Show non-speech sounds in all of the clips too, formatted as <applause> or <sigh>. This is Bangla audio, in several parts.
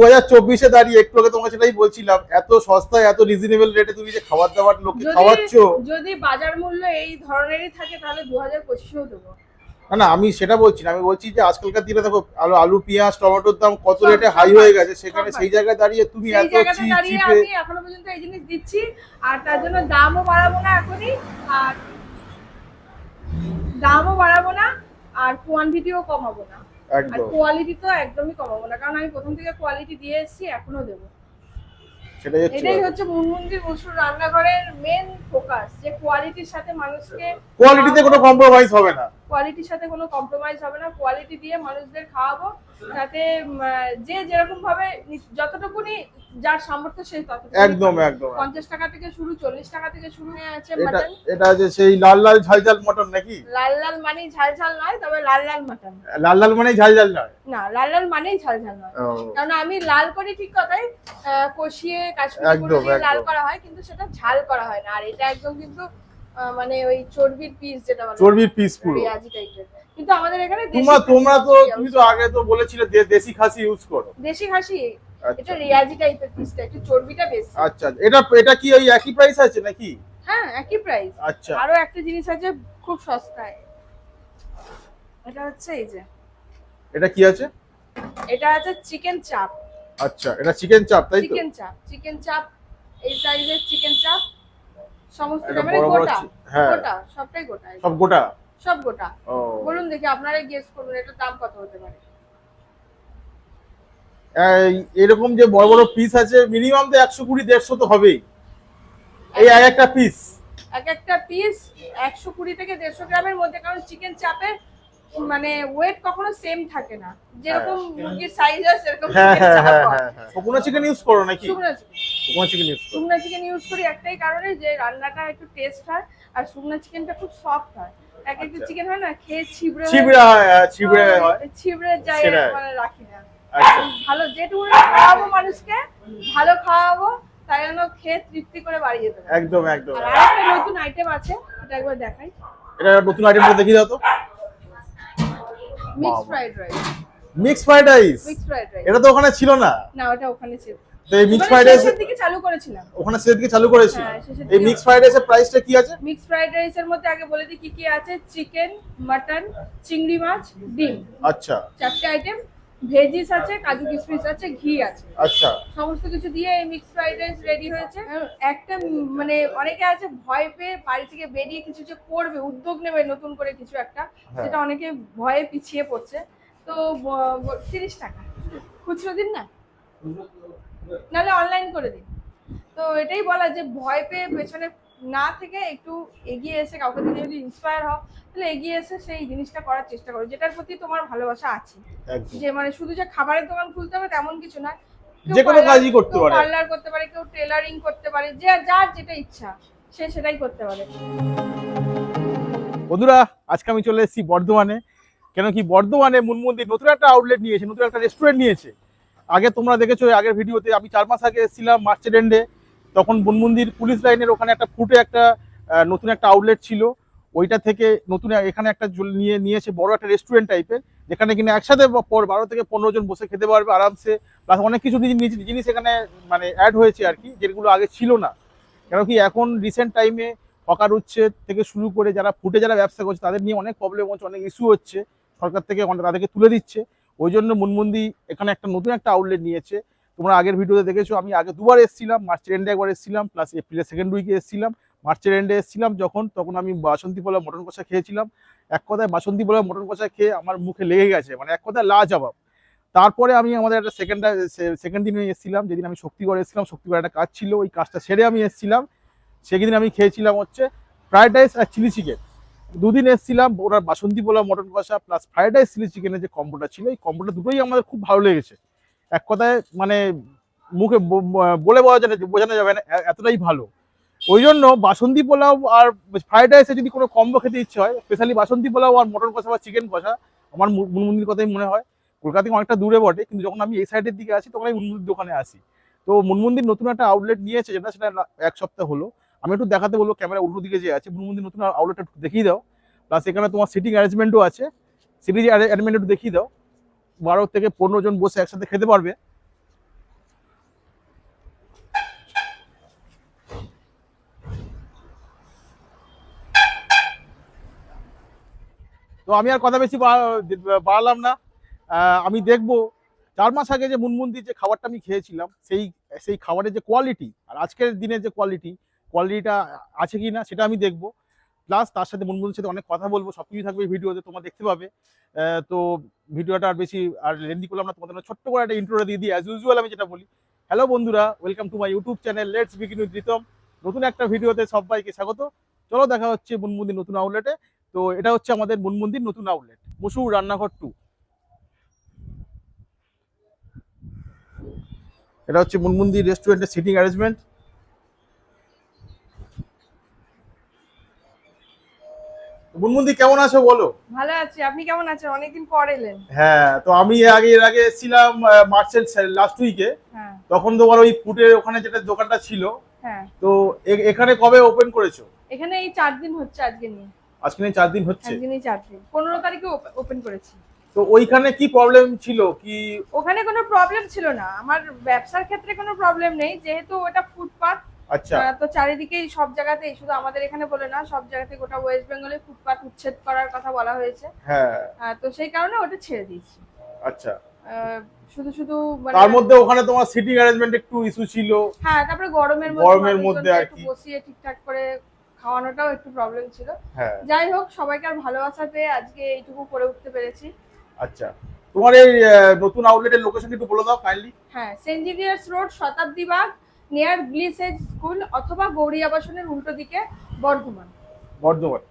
দু হাজার চব্বিশে দাঁড়িয়ে একটু আগে তোমাকে সেটাই বলছিলাম এত সস্তায় এত রিজনেবল রেটে তুমি যে খাবার দাবার লোককে খাওয়াচ্ছ। যদি বাজার মূল্য এই ধরনেরই থাকে তাহলে দু হাজার পঁচিশেও দেবো। না না আমি সেটা বলছি না আমি বলছি যে আজকালকার দিনে দেখো আলু আলু পেঁয়াজ টমেটোর দাম কত রেটে হাই হয়ে গেছে সেখানে সেই জায়গায় দাঁড়িয়ে তুমি এত চিপ এখনও পর্যন্ত এই জিনিস দিচ্ছি আর তার জন্য দামও বাড়াবো না এখনই আর দামও বাড়াবো না আর কোয়ান্টিটিও কমাবো না। একদম। কোয়ালিটি তো একদমই কমাবো না কারণ আমি প্রথম থেকে কোয়ালিটি দিয়ে এসেছি এখনও দেবো। সেটাই হচ্ছে এটাই হচ্ছে মুনমুন্দির মসুর রান্নাঘরের মেন ফোকাস যে কোয়ালিটির সাথে মানুষকে কোয়ালিটিতে কোনো কম্প্রোমাইজ হবে না। কোয়ালিটির সাথে কোনো কম্প্রোমাইজ হবে না। কোয়ালিটি দিয়ে মানুষদের খাওয়াবো। যাতে যে যেরকম ভাবে যতটুকুনি যার সামর্থ্য সেই ততটুকু একদম একদম পঞ্চাশ টাকা থেকে শুরু চল্লিশ টাকা থেকে শুরু হয়ে আছে এটা এটা যে সেই লাল লাল ঝাল ঝাল মটন নাকি? লাল লাল মানেই ঝাল ঝাল নয় তবে লাল লাল মাটন লাল লাল মানে ঝাল ঝাল নয়? না লাল লাল মানেই ঝাল ঝাল নয়। কারণ আমি লাল করি ঠিক কথাই কষিয়ে কাশ্মীরি লাল করা হয় কিন্তু সেটা ঝাল করা হয় না। আর এটা একদম কিন্তু মানে ওই চর্বির পিস যেটা বলে। চর্বির পিস পুরো। পেঁয়াজি টাইপের কিন্তু আমাদের এখানে তোমরা তোমরা তো তুমি তো আগে তো বলেছিলে দেশি খাসি ইউজ করো। দেশি খাসি? আচ্ছা। এটা রিয়াজি টাইপের পিসটা একটু চর্বিটা বেশি। আচ্ছা এটা এটা কি ওই একই প্রাইস আছে নাকি? হ্যাঁ একই প্রাইস আচ্ছা। আরও একটা জিনিস আছে খুব সস্তায়। এটা হচ্ছে এই যে। এটা কি আছে? এটা আছে চিকেন চাপ আচ্ছা এটা চিকেন চাপ তাই তো? চিকেন চাপ চিকেন চাপ এই সাইজের চিকেন চাপ সমস্ত মানে গোটা হ্যাঁ। গোটা সবটাই গোটা সব গোটা? সব গোটা। বলুন দেখি আপনারা গেস করুন এটার দাম কত হতে পারে? এরকম যে বড় বড় পিস আছে মিনিমাম তো একশো কুড়ি দেড়শো তো হবেই। এই এক একটা পিস এক একটা পিস একশো কুড়ি থেকে দেড়শো গ্রামের মধ্যে কারণ চিকেন চাপের মানে ওয়েট কখনো সেম থাকে না। যেরকম মুরগির সাইজ হয় সেরকম হ্যাঁ হ্যাঁ হ্যাঁ হ্যাঁ হ্যাঁ। শুকনো চিকেন ইউজ করো নাকি? শুকনো চিকেন শুকনো চিকেন ইউজ করো। শুকনো চিকেন ইউজ করি একটাই কারণে যে রান্নাটা একটু টেস্ট হয় আর শুকনো চিকেনটা খুব সফট হয়। এক একটা আচ্ছা। চিকেন হয় না খেয়ে ছিবড়ে হয়ে ছিবড়া হয় হ্যাঁ, ছিবড়ে হয় ছিবড়ে যায় মানে রাখি না। আচ্ছা। ভালো যেটুকু খাওয়াবো মানুষকে ভালো খাওয়াবো তাই জন্য খেয়ে তৃপ্তি করে বাড়ি যেতে একদম একদম। আর আরেকটা নতুন আইটেম আছে এটা একবার দেখাই। এটা নতুন আইটেমটা দেখিয়ে দাও তো। Mixed fried rice mix fried rice mixed fried rice এটা তো ওখানে ছিল না? না ওটা ওখানে ছিল তো এই মিক্স ফ্রাইড রাইস দিকে চালু করেছিলাম। ওখানে সেদিকে চালু করেছিল? এই মিক্স ফ্রাইড রাইসের প্রাইসটা কি আছে? মিক্সড ফ্রাইড রাইসের মধ্যে আগে বলে দিই কি কি আছে? চিকেন মাটন চিংড়ি মাছ ডিম। আচ্ছা। চারটে আইটেম ভেজিস আছে কাজু কিশমিশ আছে ঘি আছে। আচ্ছা। সমস্ত কিছু দিয়ে এই মিক্স ফ্রাইড রাইস রেডি হয়েছে। একটা মানে অনেকে আছে ভয় পেয়ে বাড়ি থেকে বেরিয়ে কিছু যে করবে উদ্যোগ নেবে নতুন করে কিছু একটা হ্যাঁ। সেটা অনেকে ভয়ে পিছিয়ে পড়ছে। তো তিরিশ টাকা। খুচরো দিন না? নাহলে অনলাইন করে দিন। তো এটাই বলা যে ভয় পেয়ে পেছনে না থেকে একটু এগিয়ে এসে কাউকে থেকে যদি ইন্সপায়ার হও তাহলে এগিয়ে এসে সেই জিনিসটা করার চেষ্টা করো যেটার প্রতি তোমার ভালোবাসা আছে। যে মানে শুধু যে খাবারের দোকান খুলতে হবে তেমন কিছু না যে কোনো কাজই করতে পারে। পার্লার করতে পারে কেউ টেলারিং করতে পারে যে যার যেটা ইচ্ছা সে সেটাই করতে পারে। বন্ধুরা আজকে আমি চলে এসেছি বর্ধমানে। কেন কি বর্ধমানে মুনমন্দির নতুন একটা আউটলেট নিয়েছে নতুন একটা রেস্টুরেন্ট নিয়েছে। আগে তোমরা দেখেছ আগের ভিডিওতে আমি চার মাস আগে এসেছিলাম মার্চের এন্ডে তখন বনমন্দির পুলিশ লাইনের ওখানে একটা ফুটে একটা নতুন একটা আউটলেট ছিল। ওইটা থেকে নতুন এখানে একটা নিয়ে নিয়েছে, বড় একটা রেস্টুরেন্ট টাইপের যেখানে কিনা একসাথে পর বারো থেকে পনেরো জন বসে খেতে পারবে আরামসে। প্লাস অনেক কিছু জিনিস জিনিস এখানে মানে অ্যাড হয়েছে আর কি, যেগুলো আগে ছিল না। কেন কি এখন রিসেন্ট টাইমে হকার উচ্ছেদ থেকে শুরু করে যারা ফুটে যারা ব্যবসা করছে, তাদের নিয়ে অনেক প্রবলেম হচ্ছে, অনেক ইস্যু হচ্ছে। সরকার থেকে তাদেরকে তুলে দিচ্ছে। ওই জন্য মুনমন্দি এখানে একটা নতুন একটা আউটলেট নিয়েছে। তোমরা আগের ভিডিওতে দেখেছ, আমি আগে দুবার এসেছিলাম মার্চের এন্ডে একবার এসেছিলাম প্লাস এপ্রিলের সেকেন্ড উইকে এসেছিলাম। মার্চের এন্ডে এসেছিলাম যখন, তখন আমি বাসন্তী পোলা মটন কষা খেয়েছিলাম। এক কথায় বাসন্তী পোলা মটন কষা খেয়ে আমার মুখে লেগে গেছে মানে এক কথায় লাজবাব। তারপরে আমি আমাদের একটা সেকেন্ড সেকেন্ড দিনে এসেছিলাম, যেদিন আমি শক্তিগড় এসেছিলাম, শক্তিগড় একটা কাজ ছিল, ওই কাজটা সেরে আমি এসেছিলাম। সেদিন আমি খেয়েছিলাম হচ্ছে ফ্রায়েড রাইস আর চিলি চিকেন দুদিন এসেছিলাম ওনার বাসন্তী পোলা মটন কষা প্লাস ফ্রায়েড রাইস চিলি চিকেনের যে কম্বোটা ছিল, এই কম্বোটা দুটোই আমাদের খুব ভালো লেগেছে। এক কথায় মানে মুখে বলে বোঝা যাবে বোঝানো যাবে না এতটাই ভালো। ওই জন্য বাসন্তী পোলাও আর ফ্রাইড রাইসে যদি কোনো কম্বো খেতে ইচ্ছে হয় স্পেশালি বাসন্তী পোলাও আর মটন কষা বা চিকেন কষা, আমার মুনমুন্দির কথাই মনে হয়। কলকাতা থেকে অনেকটা দূরে বটে, কিন্তু যখন আমি এই সাইডের দিকে আসি তখন আমি মুনমুন্দির দোকানে আসি। তো মুনমুন্দির নতুন একটা আউটলেট নিয়েছে, যেটা সেটা এক সপ্তাহ হলো। আমি একটু দেখাতে বলব ক্যামেরা উল্টো দিকে যে আছে, মুনমুন্দির নতুন আউটলেটটা দেখিয়ে দাও। প্লাস এখানে তোমার সিটিং অ্যারেঞ্জমেন্টও আছে। সিটিং অ্যারেঞ্জমেন্ট একটু দেখিয়ে দাও। বারো থেকে পনেরো জন বসে একসাথে খেতে পারবে। তো আমি আর কথা বেশি বাড়ালাম না। আমি দেখব। চার মাস আগে যে মুনমুন্দির যে খাবারটা আমি খেয়েছিলাম, সেই সেই খাবারের যে কোয়ালিটি আর আজকের দিনের যে কোয়ালিটি কোয়ালিটিটা আছে কি না সেটা আমি দেখব। প্লাস তার সাথে মুনমুন্দির সাথে অনেক কথা বলব সব কিছু থাকবে ভিডিওতে তোমরা দেখতে পাবে। তো ভিডিওটা আর বেশি আর লেন্দি করলাম না, তোমাদের ছোট্ট করে একটা ইন্ট্রোটা দিয়ে দিই। অ্যাজ ইউজুয়াল আমি যেটা বলি হ্যালো বন্ধুরা welcome to my YouTube channel let's begin with Ritam নতুন একটা ভিডিওতে সবাইকে স্বাগত। চলো দেখা হচ্ছে মুনমুন্দির নতুন আউটলেটে তো এটা হচ্ছে আমাদের মুনমুন্দির নতুন আউটলেট মুসুর রান্নাঘর টু এটা হচ্ছে মুনমুন্দির রেস্টুরেন্টের সিটিং অ্যারেঞ্জমেন্ট মুনমুন্দি কেমন আছো বলো? ভালো আছি। আপনি কেমন আছেন? অনেকদিন পর এলেন। হ্যাঁ তো আমি আগে এর আগে এসেছিলাম মার্চের লাস্ট উইকে হ্যাঁ। তখন তোমার ওই ফুটের ওখানে যেটা দোকানটা ছিল। হ্যাঁ। তো এখানে কবে ওপেন করেছ? এখানে এই চার দিন হচ্ছে আজকে নিয়ে। আজকে নিয়ে চার দিন হচ্ছে? একদিনই চার দিন। পনেরো তারিখে ওপেন করেছি। তো ওইখানে কি প্রবলেম ছিল? কি ওখানে কোনো প্রবলেম ছিল না। আমার ব্যবসার ক্ষেত্রে কোনো প্রবলেম নেই। যেহেতু ওটা ফুটপাথ আচ্ছা। তো চারিদিকেই সব জায়গাতেই শুধু আমাদের এখানে বলে না সব জায়গাতে গোটা ওয়েস্ট বেঙ্গলে ফুটপাথ উচ্ছেদ করার কথা বলা হয়েছে। হ্যাঁ। তো সেই কারণে ওটা ছেড়ে দিয়েছি। আচ্ছা। শুধু শুধু মানে তার মধ্যে ওখানে তোমার সিটিং অ্যারেঞ্জমেন্ট একটু ইস্যু ছিল। হ্যাঁ তারপরে গরমের মধ্যে গরমের মধ্যে আর কি। বসিয়ে ঠিকঠাক করে খাওয়ানোটাও একটু প্রবলেম ছিল। হ্যাঁ। যাই হোক সবাইকে আর ভালোবাসা পেয়ে আজকে এইটুকু করে উঠতে পেরেছি। আচ্ছা। তোমার এই নতুন আউটলেটের লোকেশন একটু বলে দাও কাইন্ডলি হ্যাঁ Saint Xavier's road Shatabdi Bagh near গ্লিসেজ school অথবা গৌরী আবাসনের উল্টো দিকে বর্ধমান। বর্ধমান।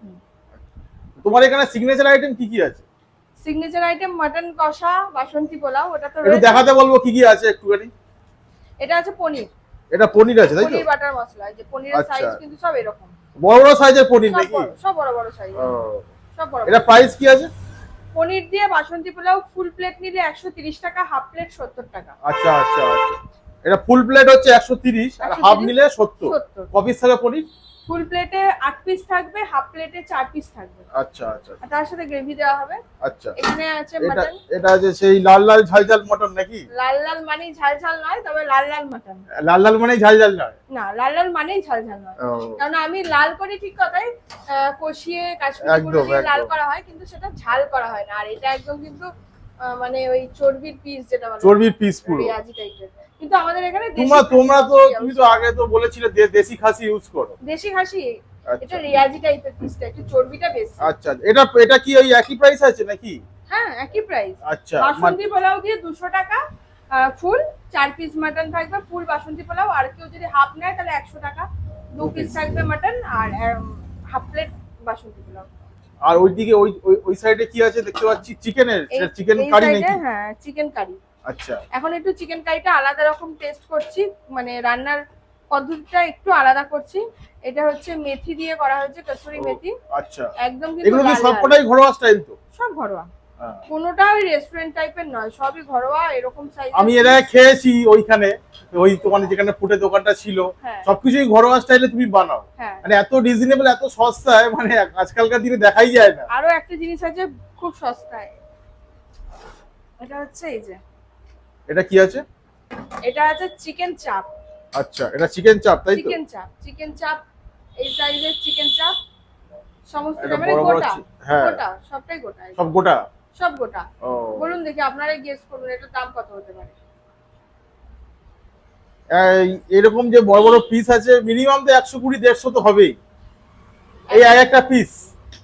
তোমার এখানে সিগনেচার আইটেম কি কি আছে? সিগনেচার আইটেম মাটন কষা বাসন্তী পোলাও ওটা তো একটু দেখাতে বলব কি কি আছে একটুখানি। এটা আছে পনির। এটা পনির আছে তাই তো? পনির বাটার মশলা এই যে পনিরের আচ্ছা। সাইজ কিন্তু সব এরকম। বড় বড় সাইজের পনির নাকি? সব বড় বড় সাইজ সব বড়। এটা প্রাইস কি আছে? পনির দিয়ে বাসন্তী পোলাও ফুল প্লেট নিলে একশো তিরিশ টাকা হাফ প্লেট সত্তর টাকা। আচ্ছা আচ্ছা আচ্ছা। এটা ফুল প্লেট হচ্ছে একশো তিরিশ আর হাফ নিলে সত্তর। কপিস থাকে পনির? ফুল প্লেটে আট পিস থাকবে হাফ প্লেটে চার পিস থাকবে। আচ্ছা আচ্ছা আর তার সাথে গ্রেভি দেওয়া হবে। আচ্ছা। এখানে আছে মাটন এটা যে সেই লাল লাল ঝাল ঝাল মটন নাকি? লাল লাল মানেই ঝাল ঝাল নয় তবে লাল লাল মাটন। লাল লাল মানে ঝাল ঝাল নয়? না লাল লাল মানেই ঝাল ঝাল নয়। কারণ আমি লাল করি ঠিক কথাই কষিয়ে কাশ্মীরি লাল করা হয় কিন্তু সেটা ঝাল করা হয় না। আর এটা একদম কিন্তু মানে ওই চর্বির পিস যেটা বলে। চর্বির পিস পুরো। রেয়াজি টাইপের কিন্তু আমাদের এখানে তোমরা তোমরা তো তুমি তো আগে তো বলেছিলে দেশি খাসি ইউজ করো। দেশি খাসি এটা আচ্ছা। রেয়াজি টাইপের পিসটা একটু চর্বিটা বেশি। আচ্ছা এটা এটা কি ওই একই প্রাইস আছে নাকি? হ্যাঁ একই প্রাইস আচ্ছা মানে- বাসন্তী পোলাও দিয়ে দুশো টাকা ফুল চার পিস মাটন থাকবে ফুল বাসন্তী পোলাও আর কেউ যদি হাফ নেয় তাহলে একশো টাকা। দু পিস থাকবে মাটন আর হাফ প্লেট বাসন্তী পোলাও। আর ওইদিকে ওই ওই- সাইডে কি আছে দেখতে পাচ্ছি? চিকেনের চিকেন কারি নাকি? হ্যাঁ চিকেন কারি আচ্ছা। এখন একটু চিকেন কারিটা আলাদা রকম টেস্ট করছি মানে রান্নার পদ্ধতিটা একটু আলাদা করছি। এটা হচ্ছে মেথি দিয়ে করা হয়েছে কসুরি মেথি। আচ্ছা। একদম কিন্তু এগুলো। সবকটাই ঘরোয়া স্টাইল তো? সব ঘরোয়া। হ্যাঁ। কোনোটা ওই রেস্টুরেন্ট টাইপের নয় সবই ঘরোয়া এরকম সাইজ আমি এর আগে খেয়েছি ওইখানে ওই তোমার যেখানে ফুটে দোকানটা ছিল। হ্যাঁ। সবকিছুই ঘরোয়া স্টাইলে তুমি বানাও। হ্যাঁ। মানে এত রিজনেবল এত সস্তায় মানে আজকালকার দিনে দেখাই যায় না। আরও একটা জিনিস আছে খুব সস্তায়। এটা হচ্ছে এই যে। এটা কি আছে? এটা আছে চিকেন চাপ। আচ্ছা এটা চিকেন চাপ তাই তো? চিকেন চাপ চিকেন চাপ এই সাইজের চিকেন চাপ সমস্ত এটা মানে গোটা হ্যাঁ। গোটা সবটাই গোটা সব গোটা? সব গোটা। বলুন দেখি আপনারাই গেস করুন এটার দাম কত হতে পারে? এরকম যে বড় বড় পিস আছে মিনিমাম তো একশো কুড়ি দেড়শো তো হবেই। এই এক একটা পিস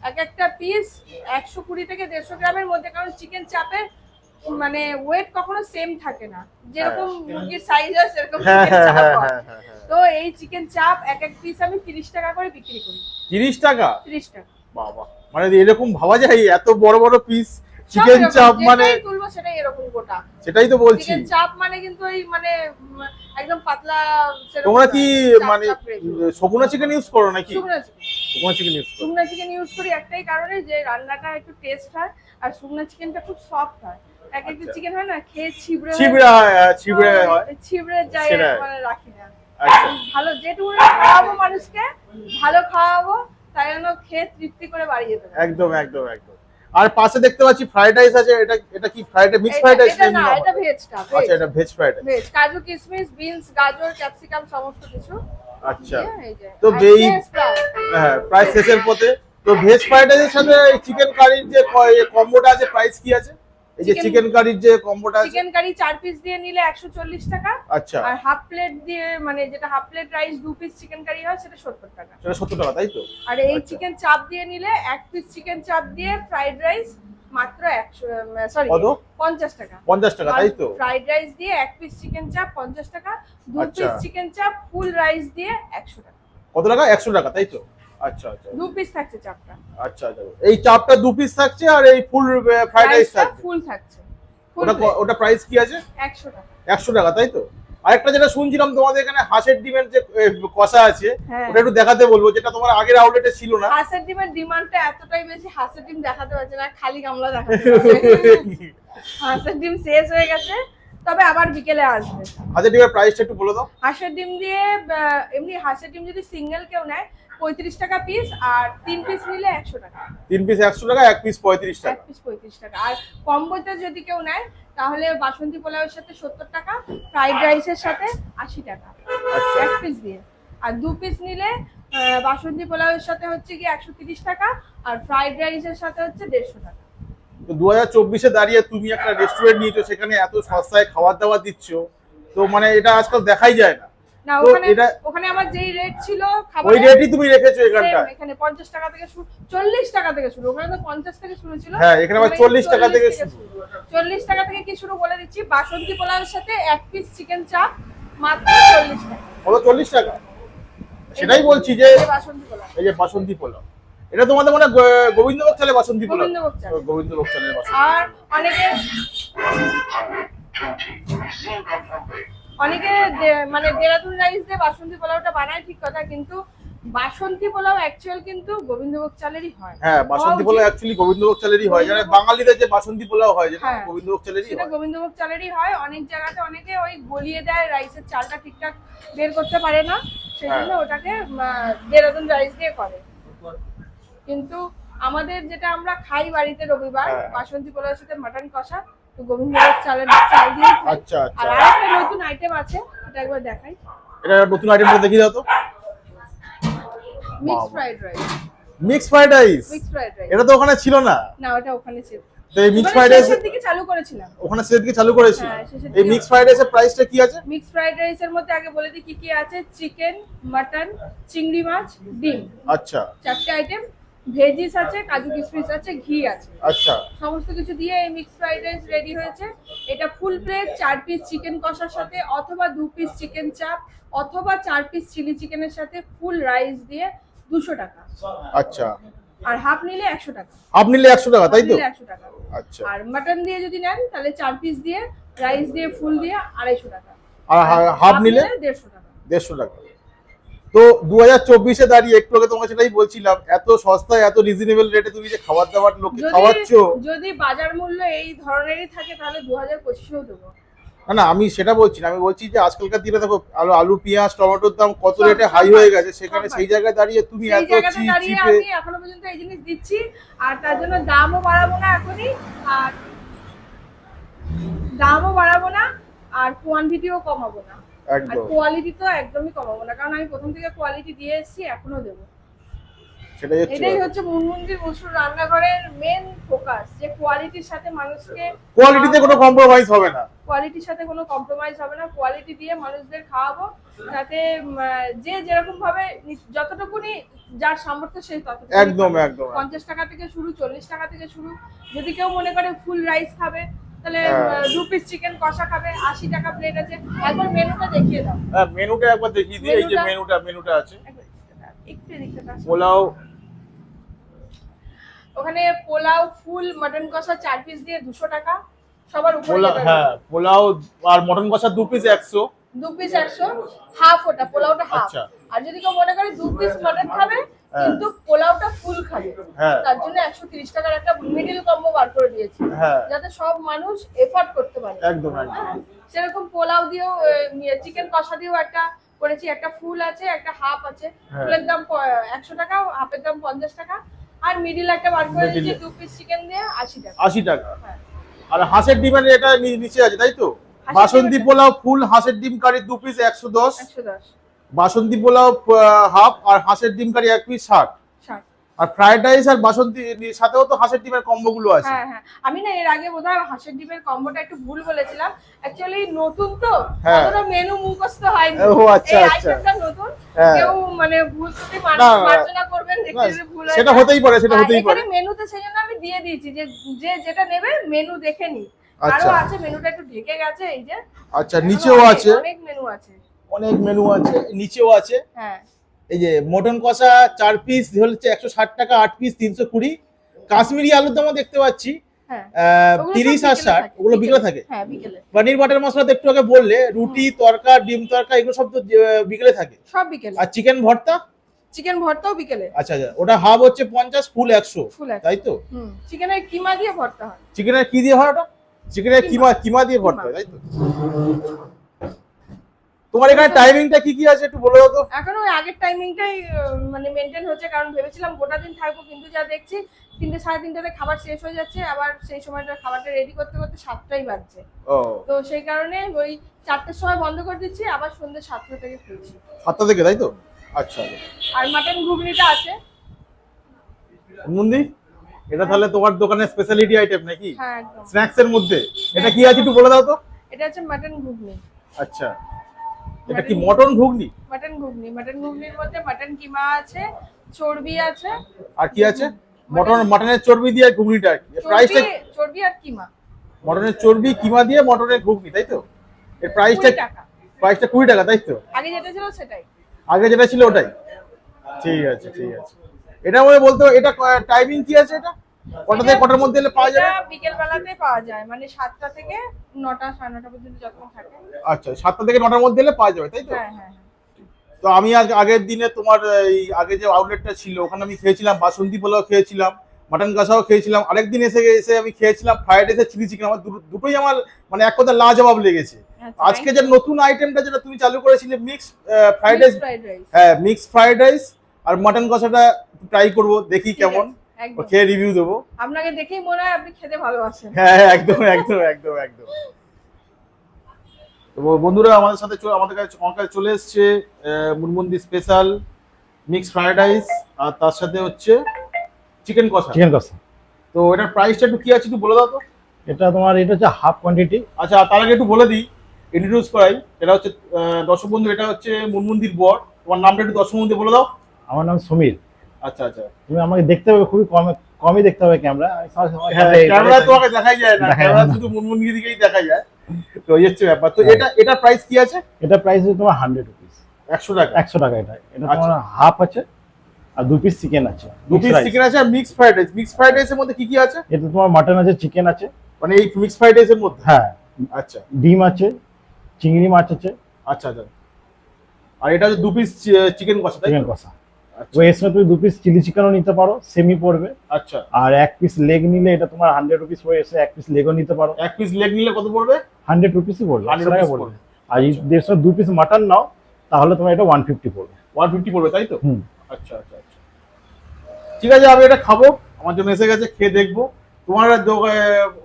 এক একটা পিস একশো কুড়ি থেকে দেড়শো গ্রামের মধ্যে কারণ চিকেন চাপের মানে ওয়েট কখনো সেম থাকে না। যেরকম মুরগির সাইজ হয় সেরকম হ্যাঁ হ্যাঁ হ্যাঁ হয়। হ্যাঁ। হ্যাঁ হ্যাঁ। তো এই চিকেন চাপ এক এক পিস আমি তিরিশ টাকা করে বিক্রি করি। তিরিশ টাকা? তিরিশ টাকা। বাবা মানে এরকম ভাবা যায় এত বড় বড় পিস চিকেন চাপ মানে তুলবো সেটাই এরকম গোটা। সেটাই তো বলছি। চিকেন চাপ মানে কিন্তু ওই মানে একদম পাতলা তোমরা কি মানে চাপ চিকেন ইউজ করো নাকি? শুকনো চিকেন চিকেন ইউজ করো। শুকনো চিকেন ইউজ করি একটাই কারণে যে রান্নাটা একটু টেস্ট হয় আর শুকনো চিকেনটা খুব সফট হয়। এক একটা আচ্ছা। চিকেন হয় না খেয়ে ছিবড়ে হয়ে ছিবড়া হয় হ্যাঁ, ছিবড়ে হয় ছিবড়ে যায় মানে রাখি না। আচ্ছা। ভালো যেটুকু খাওয়াবো মানুষকে ভালো খাওয়াবো তাই জন্য খেয়ে তৃপ্তি করে বাড়ি যেতে একদম একদম একদম। আর পাশে দেখতে পাচ্ছি ফ্রাইড রাইস আছে এটা এটা কি ফ্রাইড মিক্স ফ্রাইড রাইস না এটা ভেজটা আচ্ছা এটা ভেজ ফ্রাইড রাইস ভেজ কাজু কিশমিশ বিনস গাজর ক্যাপসিকাম সমস্ত কিছু। আচ্ছা। তো এই-। হ্যাঁ প্রায় শেষের পথে। তো ভেজ ফ্রাইড রাইসের সাথে চিকেন কারির যে কম্বোটা আছে প্রাইস কি আছে? এই যে চিকেন কারির যে কম্বোটা আছে? চিকেন কারি চার পিস দিয়ে নিলে একশো চল্লিশ টাকা। আচ্ছা। আর হাফ প্লেট দিয়ে মানে যেটা হাফ প্লেট রাইস দু পিস চিকেন কারি হয় সেটা সত্তর টাকা। সেটা সত্তর টাকা তাই তো? আর এই আচ্ছা। চিকেন চাপ দিয়ে নিলে এক পিস চিকেন চাপ দিয়ে ফ্রাইড রাইস মাত্র একশো সরি কত? পঞ্চাশ টাকা। পঞ্চাশ টাকা তাই তো? ফ্রাইড রাইস দিয়ে এক পিস চিকেন চাপ পঞ্চাশ টাকা দু আচ্ছা। পিস চিকেন চাপ ফুল রাইস দিয়ে একশো টাকা। কত টাকা? একশো টাকা তাই তো? আচ্ছা আচ্ছা। দু পিস থাকছে চাপটা। আচ্ছা আচ্ছা। এই চাপটা দু পিস থাকছে আর এই ফুল ফ্রাইড রাইস থাকছে? ফুল থাকছে। ওটা ওটা প্রাইস কি আছে? একশো টাকা। একশো টাকা তাই তো? আরেকটা যেটা শুনছিলাম তোমাদের এখানে হাঁসের ডিমের যে কষা আছে হ্যাঁ। ওটা একটু দেখাতে বলব যেটা তোমার আগের আউটলেটে ছিল না। হাঁসের ডিমের ডিমান্ডটা এতটাই বেশি হাঁসের ডিম দেখাতে পারছে না খালি গামলা দেখাতে <laughs> হাঁসের ডিম শেষ হয়ে গেছে তবে আবার বিকেলে আসবে। হাঁসের ডিমের প্রাইসটা একটু বলে দাও। হাঁসের ডিম দিয়ে এমনি হাঁসের ডিম যদি সিঙ্গেল কেউ নেয় পঁয়ত্রিশ টাকা পিস আর তিন পিস নিলে একশো টাকা। তিন পিস একশো টাকা এক পিস পঁয়ত্রিশ এক পিস পঁয়ত্রিশ টাকা। আর কম্বোতে যদি কেউ নেয় তাহলে বাসন্তী পোলাওয়ের সাথে সত্তর টাকা ফ্রাইড রাইসের সাথে আশি টাকা। আচ্ছা। এক পিস দিয়ে। আর দু পিস নিলে বাসন্তী পোলাওয়ের সাথে হচ্ছে কি একশো তিরিশ টাকা আর ফ্রাইড রাইসের সাথে হচ্ছে দেড়শো টাকা। তো দু হাজার চব্বিশে দাঁড়িয়ে তুমি একটা রেস্টুরেন্ট নিয়েছো সেখানে এত সস্তায় খাবার দাবার দিচ্ছ তো মানে এটা আজকাল দেখাই যায় না। না ওখানে ওখানে আমার যেই রেট ছিল ওই রেটই তুমি রেখেছো এখানটায়? এখানে পঞ্চাশ টাকা থেকে শুরু চল্লিশ টাকা থেকে শুরু ওখানে তো পঞ্চাশ থেকে শুরু ছিল। হ্যাঁ, এখানে আবার 40 টাকা থেকে শুরু। চল্লিশ টাকা থেকে কি শুরু বলে দিচ্ছি? বাসন্তী পোলাওয়ের সাথে এক পিস চিকেন চাপ মাত্র চল্লিশ টাকা। কত চল্লিশ টাকা? সেটাই বলছি যে বাসন্তী পোলাও। এই যে বাসন্তী পোলাও। এটা তোমাদের মানে গোবিন্দভোগ চালে বাসন্তী পোলাও? গোবিন্দভোগ চাল। বাসন্তী আর অনেকে অনেকে মানে দেরাদুন রাইস দিয়ে বাসন্তী পোলাওটা বানায় ঠিক কথা কিন্তু বাসন্তী পোলাও অ্যাকচুয়াল কিন্তু গোবিন্দভোগ চালেরই হয় হ্যাঁ বাসন্তী পোলাও অ্যাকচুয়ালি গোবিন্দভোগ চালেরই হয় যারা বাঙালিদের যে বাসন্তী পোলাও হয় যেটা হ্যাঁ। গোবিন্দভোগ চালেরই সেটা গোবিন্দভোগ চালেরই হয় অনেক জায়গাতে অনেকে ওই গলিয়ে দেয় রাইসের চালটা ঠিকঠাক বের করতে পারে না সেই জন্য হ্যাঁ। ওটাকে দেরাদুন রাইস দিয়ে করে কিন্তু আমাদের যেটা আমরা খাই বাড়িতে রবিবার হ্যাঁ। বাসন্তী পোলাওর সাথে মাটন কষা তো গোবিন্দভোগ চালের চাল দিয়ে খাই। আচ্ছা আর আচ্ছা আরেকটা নতুন আইটেম আছে এটা একবার দেখাই। এটা নতুন আইটেমটা দেখিয়ে দাও তো। Mix fried rice mix fried rice mix fried rice এটা তো ওখানে ছিল না? না ওটা ওখানে ছিল। তো এই মিক্স ফ্রাইড রাইস দিকে চালু করেছিলাম। ওখানে চালু এই মিক্স ফ্রাইড রাইসের প্রাইসটা কি আছে? মিক্স ফ্রাইড রাইসের মধ্যে আগে বলে দিই কি কি আছে? চিকেন মাটন চিংড়ি মাছ ডিম। আচ্ছা। চারটে আইটেম ভেজিস আছে কাজু কিশমিশ আছে ঘি আছে। আচ্ছা। সমস্ত কিছু দিয়ে এই মিক্স ফ্রাইড রাইস রেডি হয়েছে। এটা ফুল প্লেট চার পিস চিকেন কষার সাথে অথবা দু পিস চিকেন চাপ অথবা চার পিস চিলি চিকেনের সাথে ফুল রাইস দিয়ে দুশো টাকা। আচ্ছা। আর হাফ নিলে একশো টাকা। হাফ নিলে একশো টাকা তাই তো? একশো টাকা। আচ্ছা। আর মাটন দিয়ে যদি নেন তাহলে চার পিস দিয়ে রাইস দিয়ে ফুল দিয়ে আড়াইশো টাকা। আর হাফ নিলে দেড়শো টাকা। দেড়শো টাকা। তো দু হাজার চব্বিশে দাঁড়িয়ে একটু আগে তোমাকে সেটাই বলছিলাম এত সস্তায় এত রিজনেবল রেটে তুমি যে খাবার দাবার লোককে খাওয়াচ্ছ? যদি বাজার মূল্য এই ধরনেরই থাকে তাহলে দু হাজার পঁচিশেও দেবো। না না আমি সেটা বলছি না আমি বলছি যে আজকালকার দিনে দেখো আলু আলু পেঁয়াজ টমেটোর দাম কত রেটে হাই হয়ে গেছে সেখানে সেই জায়গায় দাঁড়িয়ে তুমি এত চিপ এখনও পর্যন্ত এই জিনিস দিচ্ছি আর তার জন্য দামও বাড়াবো না এখনই আর দামও বাড়াবো না আর কোয়ান্টিটিও কমাবো না। একদম কোয়ালিটি তো একদমই কমাবো না কারণ আমি প্রথম থেকে কোয়ালিটি দিয়ে এসেছি এখনও দেবো। এটাই হচ্ছে মুনমুন্দির মসুর রান্নাঘরের মেন ফোকাস যে কোয়ালিটির সাথে মানুষকে কোয়ালিটিতে কোনো কম্প্রোমাইজ হবে না। কোয়ালিটির সাথে কোনো কম্প্রোমাইজ হবে না কোয়ালিটি দিয়ে মানুষদের খাওয়াবো যাতে যে যেরকম ভাবে যতটুকুনি যার সামর্থ্য সেই ততটুকু একদম একদম পঞ্চাশ টাকা থেকে শুরু চল্লিশ টাকা থেকে শুরু যদি কেউ মনে করে ফুল রাইস খাবে তাহলে হ্যাঁ। দু পিস চিকেন কষা খাবে আশি টাকা প্লেট আছে। একবার মেনুটা দেখিয়ে দাও। হ্যাঁ মেনুটা একবার দেখিয়ে দিই এই যে মেনুটা- মেনুটা আছে। একটু এদিকটা দাও। পোলাও। ওখানে পোলাও ফুল মটন কষা চার পিস দিয়ে দুশো টাকা। সবার উপরে পোলাও হ্যাঁ পোলাও আর মটন কষা দু পিস একশো। দু পিস একশো। হাফ ওটা পোলাওটা হাফ আচ্ছা। আর যদি কেউ মনে করে দু পিস মটন খাবে। কিন্তু পোলাওটা ফুল খাবে। হ্যাঁ। তার জন্য একশো তিরিশ টাকার একটা মিডিল কম্বো বার করে দিয়েছি। হ্যাঁ। যাতে সব মানুষ এফোর্ড করতে পারে। একদম সেরকম পোলাও দিয়েও চিকেন কষা দিয়েও একটা করেছি। একটা ফুল আছে একটা হাফ আছে। হ্যাঁ। ফুলের দাম একশো টাকা হাফের দাম পঞ্চাশ টাকা। আর মিডিল একটা বার করে দিয়েছি দু পিস চিকেন দিয়ে আশি টাকা। আশি টাকা। হ্যাঁ। আর হাঁসের ডিমের এটা নিচে আছে তাই তো? বাসন্তী পোলাও ফুল হাঁসের ডিম কারি দু পিস একশো দশ। একশো দশ। বাসন্তী পোলাও হাফ আর হাঁসের ডিম কারি এক পিস ষাট। আর ফ্রাইড রাইস আর বাসন্তী সাথেও তো হাঁসের ডিমের কম্বো গুলো আছে। হ্যাঁ হ্যাঁ। আমি না এর আগে বোধহয় হাঁসের ডিমের কম্বোটা একটু ভুল বলেছিলাম। অ্যাকচুয়ালি নতুন তো হ্যাঁ। অতটা মেনু মুখস্থ হয়নি। ও, আচ্ছা, আচ্ছা। নতুন হ্যাঁ। কেউ মানে ভুল মান- না, মার্জনা করবেন দেখতে ভুল হয়ে সেটা হতেই পারে সেটা হতেই পারে। এখানে মেনুতে সেই জন্য আমি দিয়ে দিয়েছি যে যে যেটা নেবে মেনু দেখে নি। আরও আচ্ছা আছে মেনুটা একটু ঢেকে গেছে এই যে। আচ্ছা নিচেও আছে। অনেক মেনু আছে। অনেক মেনু আছে নিচেও আছে। হ্যাঁ। এই যে মটন কষা চার পিস হচ্ছে একশো ষাট টাকা আট পিস তিনশো কুড়ি। কাশ্মীরি আলুর দামও দেখতে পাচ্ছি। হ্যাঁ। তিরিশ আর ষাট ওগুলো বিকেলে থাকে। হ্যাঁ পনির বাটার মশলা তো একটু আগে বললে রুটি তরকা ডিম তরকা এগুলো সব তো বিকেলে থাকে। সব বিকেলে। আর চিকেন ভর্তা? চিকেন ভর্তাও বিকেলে। আচ্ছা আচ্ছা ওটা হাফ হচ্ছে পঞ্চাশ ফুল একশো। তাই তো? চিকেনের কিমা দিয়ে ভর্তা হয়। চিকেনের কি দিয়ে হয় ওটা? চিকেনের কিমা। কিমা দিয়ে ভর্তা তাই তো? তোমার এখানে টাইমিংটা কি কি আছে একটু বলে দাও তো। এখনও ওই আগের টাইমিংটাই মানে মেনটেন হচ্ছে কারণ ভেবেছিলাম গোটা দিন থাকব কিন্তু যা দেখছি তিনটে সাড়ে তিনটাতে খাবার শেষ হয়ে যাচ্ছে আবার সেই সময়টা খাবারটা রেডি করতে করতে সাতটাই বাজছে। তো সেই কারণে ওই চারটের সময় বন্ধ করে দিচ্ছি আবার সন্ধ্যে সাতটা থেকে খুলছি। সাতটা থেকে তাই তো? আচ্ছা। আর মাটন ঘুগনিটা আছে। মুন্দি এটা তাহলে তোমার দোকানের স্পেশালিটি আইটেম নাকি? হ্যাঁ একদম। স্ন্যাক্স এর মধ্যে। এটা কি আছে একটু বলে দাও তো। এটা হচ্ছে মাটন ঘুগনি। আচ্ছা। এটা কি mutton ghugni? Mutton ghugni mutton ঘুগনির মধ্যে মাটন কিমা আছে চর্বি আছে। আর কি আছে? মটন মটনের চর্বি দিয়ে ঘুগনিটা প্রাইসটা চর্বি আর কিমা? মটনের চর্বি কিমা দিয়ে মটনের ঘুগনি তাই তো? এর প্রাইসটা প্রাইসটা কুড়ি টাকা। তাই তো? আগে যেটা ছিল সেটাই। আগে যেটা ছিল ওটাই। ঠিক আছে ঠিক আছে। এটা মনে বলতে এটা টাইমিং কি আছে এটা? কটা থেকে কটার মধ্যে এলে পাওয়া যাবে? বিকেল বেলাতে পাওয়া যায় মানে সাতটা থেকে নটা সাড়ে নটা পর্যন্ত যতক্ষণ থাকে। আচ্ছা সাতটা থেকে নটার মধ্যে এলে পাওয়া যাবে তাই তো? হ্যাঁ হ্যাঁ হ্যাঁ। তো আমি আজ আগের দিনে তোমার এই আগে যে আউটলেটটা ছিল ওখানে আমি খেয়েছিলাম বাসন্তী পোলাও খেয়েছিলাম মাটন কষাও খেয়েছিলাম। আরেকদিন এসে এসে আমি খেয়েছিলাম ফ্রাইড রাইসের চিলি চিকেন আমার দুটো- দুটোই আমার মানে এক কথা লাজবাব লেগেছে। আচ্ছা, আজকে যে নতুন আইটেমটা যেটা তুমি চালু করেছিলে মিক্স ফ্রাইড রাইস। হ্যাঁ মিক্স ফ্রাইড রাইস আর মাটন কষাটা ট্রাই করব দেখি কেমন। খেয়ে রিভিউ দেবো। আপনাকে দেখেই মনে হয় আপনি খেতে ভালোবাসেন। হ্যাঁ হ্যাঁ, একদম একদম একদম একদম। তো বন্ধুরা আমাদের সাথে আমাদের কাছে আমার কাছে চলে এসছে মুনমুন্দি স্পেশাল মিক্স ফ্রাইড রাইস আর তার সাথে হচ্ছে চিকেন কষা। চিকেন কষা। তো এটার প্রাইসটা একটু কি আছে একটু বলে দাও তো। এটা তোমার এটা হচ্ছে হাফ কোয়ান্টিটি আচ্ছা তার আগে একটু বলে দিই ইন্ট্রোডিউস করাই। এটা হচ্ছে দর্শক বন্ধু এটা হচ্ছে মুনমুন্দির বর। তোমার নামটা একটু দর্শক বন্ধু বলে দাও। আমার নাম সমীর। আচ্ছা আচ্ছা। তুমি আমাকে দেখতে হবে খুবই কম কমই দেখতে হবে ক্যামেরা। হ্যাঁ ক্যামেরা তোমাকে দেখাই যায় না। ক্যামেরা শুধু মুনমুন্দি দিকেই দেখা যায়। তো এই হচ্ছে ব্যাপার। তো হ্যাঁ। এটা এটা প্রাইস কি আছে? এটা প্রাইস হচ্ছে তোমার হান্ড্রেড রুপিস একশো টাকা। একশো টাকা এটা। এটা আচ্ছা। তোমার হাফ আছে আর দু পিস চিকেন আছে। দু পিস চিকেন আছে আর mix fried rice mix fried রাইসের মধ্যে কি কি আছে? এটা তোমার মাটন আছে চিকেন আছে। মানে এই মিক্স ফ্রাইড রাইসের মধ্যে? হ্যাঁ। আচ্ছা। ডিম আছে চিংড়ি মাছ আছে। আচ্ছা আচ্ছা। আর এটা হচ্ছে দু পিস চিকেন কষা চিকেন কষা। আচ্ছা, তো এর তুমি দু পিস চিলি চিকেনও নিতে পারো সেমি পড়বে। আচ্ছা। আর এক পিস লেগ নিলে এটা তোমার হান্ড্রেড রুপিস পড়ে এসে এক পিস লেগও নিতে পারো। এক পিস লেগ নিলে কত পড়বে? হান্ড্রেড রুপিসই পড়বে 100 একশো টাকা পড়বে। আর এই দেড়শো দু পিস মাটন নাও তাহলে তোমার এটা ওয়ান ফিফটি পড়বে। ওয়ান ফিফটি পড়বে তাই তো? হুম। আচ্ছা আচ্ছা আচ্ছা। ঠিক আছে আমি এটা খাব। আমার জন্য এসে গেছে খেয়ে দেখব। তোমার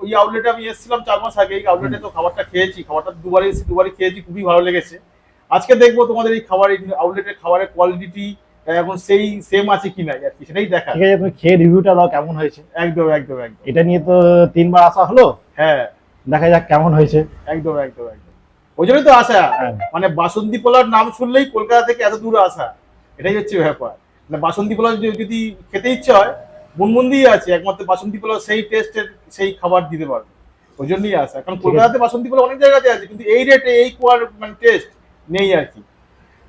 ওই আউটলেটে আমি এসেছিলাম চার মাস আগে এই আউটলেটে তো খাবারটা খেয়েছি খাবারটা দুবারই এসে দুবারই খেয়েছি খুবই ভালো লেগেছে। আজকে দেখব তোমাদের এই খাবার আউটলেটের খাবারের কোয়ালিটি এখন সেই সেম আছে কিনা আর কি সেটাই দেখা ঠিক আছে তুমি খেয়ে রিভিউটা দাও কেমন হয়েছে। একদম একদম একদম। এটা নিয়ে তো তিনবার আসা হলো? হ্যাঁ। দেখা যাক কেমন হয়েছে। একদম একদম একদম। ওই জন্যই তো আসা। হ্যাঁ। মানে বাসন্তী পোলার নাম শুনলেই কলকাতা থেকে এত দূর আসা এটাই হচ্ছে ব্যাপার। মানে বাসন্তী পোলাও যদি যদি খেতে ইচ্ছে হয় মুনমুন্দিই আছে একমাত্র বাসন্তী পোলাও সেই টেস্টের সেই খাবার দিতে পারবে। ওই জন্যই আসা। কারণ কলকাতাতে বাসন্তী পোলাও অনেক জায়গাতে আছে কিন্তু এই রেটে এই কোয়ার মানে টেস্ট নেই আর কি।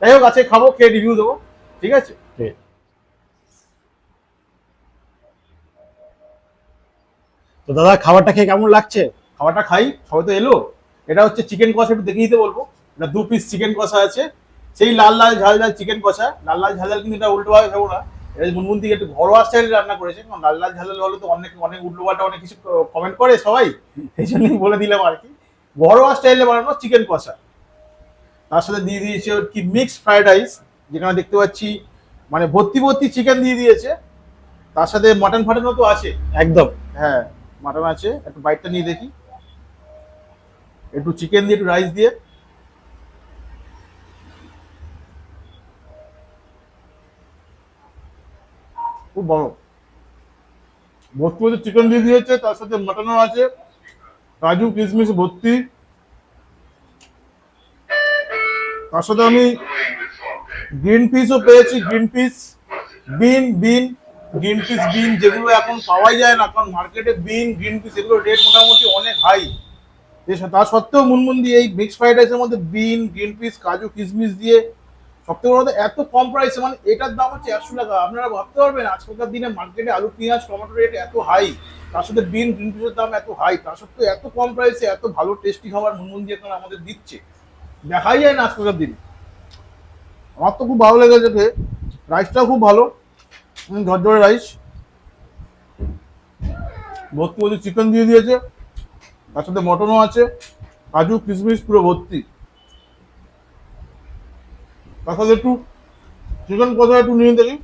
যাই হোক আছে খাব খেয়ে রিভিউ দেবো। ঠিক আছে। তো দাদা খাবারটা খেয়ে কেমন লাগছে? খাবারটা খাই সবাই তো এলো। এটা হচ্ছে চিকেন কষা একটু দেখে দিতে বলব। এটা দু পিস চিকেন কষা আছে। সেই লাল লাল ঝাল ঝাল চিকেন কষা। লাল লাল ঝাল ঝাল কিন্তু এটা উল্টো ভাবে খাব না। এটা মুনমুন থেকে একটু ঘরোয়া স্টাইলে রান্না করেছে। কারণ লাল লাল ঝাল ঝাল হলে তো অনেক অনেক উল্টো পাল্টা অনেক কিছু কমেন্ট করে সবাই। এই জন্যই বলে দিলাম আর কি। ঘরোয়া স্টাইলে বানানো চিকেন কষা। তার সাথে দিয়ে দিয়েছে কি মিক্সড ফ্রাইড রাইস যেখানে দেখতে পাচ্ছি মানে ভর্তি ভর্তি চিকেন দিয়ে দিয়েছে। তার সাথে মাটন ফাটনও তো আছে। একদম। হ্যাঁ মাটন আছে। একটু বাইটটা নিয়ে দেখি। একটু চিকেন দিয়ে একটু রাইস দিয়ে। খুব বড়। ভর্তি ভর্তি চিকেন দিয়ে দিয়েছে। তার সাথে মাটনও আছে। কাজু কিশমিশ ভর্তি। তার সাথে আমি গ্রিন পিসও পেয়েছি green peas bean bean green peas bean যেগুলো এখন পাওয়াই যায় না, কারণ মার্কেটে বিন গ্রিন পিস এগুলো রেট মোটামুটি অনেক হাই তা সত্ত্বেও মুনমুন্দি এই মিক্স ফ্রাইড রাইসের মধ্যে বিন গ্রিন পিস কাজু, কিশমিশ দিয়ে সবথেকে বড় এত কম প্রাইসে মানে এটার দাম হচ্ছে একশো টাকা। আপনারা ভাবতে পারবেন, আজকালকার দিনে মার্কেটে আলু, পেঁয়াজ, টমেটো রেট এত হাই তার সাথে বিন গ্রিন পিসের দাম এত হাই তার সত্ত্বেও এত কম প্রাইসে এত ভালো টেস্টি খাবার মুনমুন্দি এখন আমাদের দিচ্ছে। দেখাই যায় না আজকালকার দিনে। আমার তো খুব ভালো লেগেছে খেয়ে। রাইসটাও খুব ভালো। ঝরঝরে রাইস ভর্তি ভর্তি চিকেন দিয়ে দিয়েছে। তার সাথে মটনও আছে। কাজু, কিশমিশ, পুরো ভর্তি। তার সাথে একটু চিকেন কষা একটু নিয়ে দেখি।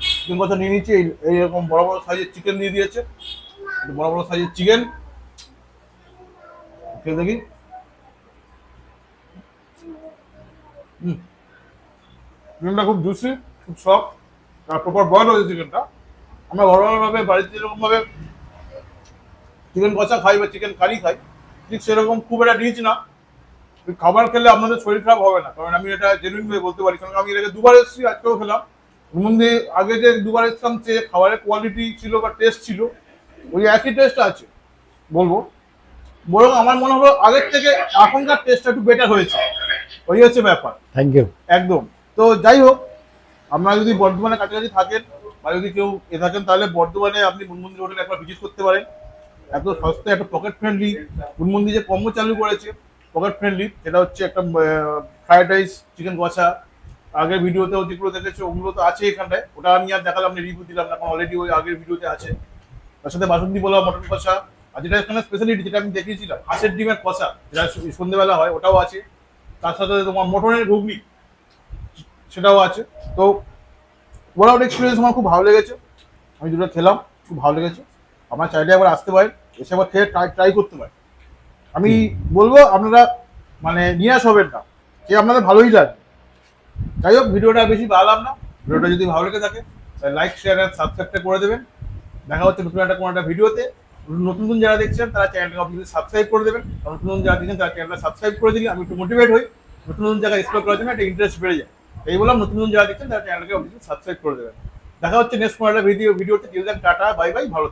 চিকেন কষা নিয়ে নিচ্ছি? এই- এইরকম বড় বড় সাইজের চিকেন দিয়ে দিয়েছে। বড় বড় সাইজের চিকেন খেয়ে দেখি। চিকেনটা খুব জুসি খুব সফট আর প্রপার বয়েল হয়েছে চিকেনটা। আমরা ঘরোয়াভাবে বাড়িতে যেরকমভাবে চিকেন কষা খাই বা চিকেন কারি খাই, ঠিক সেরকম খুব একটা রিচ না। খাবার খেলে আপনাদের শরীর খারাপ হবে না, কারণ আমি এটা জেনুইন ভাবে বলতে পারি। কারণ আমি এটাকে দুবার এসেছি, আজকেও খেলাম। মধ্যে আগে যে দুবার এসেছিলাম যে খাবারের কোয়ালিটি ছিল বা টেস্ট ছিল, ওই একই টেস্ট আছে। বলব। বরং আমার মনে হলো আগের থেকে এখনকার টেস্টটা একটু বেটার হয়েছে। ওই হচ্ছে ব্যাপার। থ্যাংক ইউ একদম। তো যাই হোক আপনারা যদি বর্ধমানে কাছাকাছি থাকেন বা যদি কেউ এ থাকেন তাহলে বর্ধমানে আপনি মুনমন্দির হোটেলে একবার ভিজিট করতে পারেন। এত সস্তা একটা পকেট ফ্রেন্ডলি মুনমন্দির যে কম্বো চালু করেছে পকেট ফ্রেন্ডলি সেটা হচ্ছে একটা ফ্রাইড রাইস চিকেন কষা। আগের ভিডিওতেও যেগুলো দেখেছে ওগুলো তো আছে এখানটায়। ওটা আমি আর দেখালাম না রিভিউ দিলাম এখন অলরেডি ওই আগের ভিডিওতে আছে। তার সাথে বাসন্তী পোলাও মটন কষা। আর যেটা এখানে স্পেশালিটি যেটা আমি দেখিয়েছিলাম হাঁসের ডিমের কষা যেটা সন্ধ্যেবেলা হয় ওটাও আছে। তার সাথে তোমার মটনের ঘুগনি সেটাও আছে। তো ওভারঅল এক্সপিরিয়েন্স আমার খুব ভালো লেগেছে। আমি দুটো খেলাম খুব ভালো লেগেছে। আমার চাইলে একবার আসতে পারেন এসে আবার খেয়ে ট্রাই ট্রাই করতে পারেন। আমি বলব আপনারা মানে নিরাশ হবেন না যে আপনাদের ভালোই লাগবে। যাই হোক ভিডিওটা বেশি বাড়ালাম না। ভিডিওটা যদি ভালো লেগে থাকে তাহলে লাইক শেয়ার আর সাবস্ক্রাইবটা করে দেবেন। দেখা হচ্ছে নতুন একটা কোনো একটা ভিডিওতে। নতুন নতুন যারা দেখছেন, তারা চ্যানেলটাকে অবশ্যই সাবস্ক্রাইব করে দেবেন। নতুন নতুন যারা দেখছেন, তারা চ্যানেলটা সাবস্ক্রাইব করে দিলে আমি একটু মোটিভেট হই। নতুন নতুন জায়গায় এক্সপ্লোর করার জন্য একটা ইন্টারেস্ট বেড়ে যায়। এই বললাম, নতুন নতুন যারা দেখছেন, তারা চ্যানেলটাকে অবশ্যই সাবস্ক্রাইব করে দেবেন। দেখা হচ্ছে নেক্সট কোনো একটা ভিডিও ভিডিওতে টাটা বাই বাই ভালো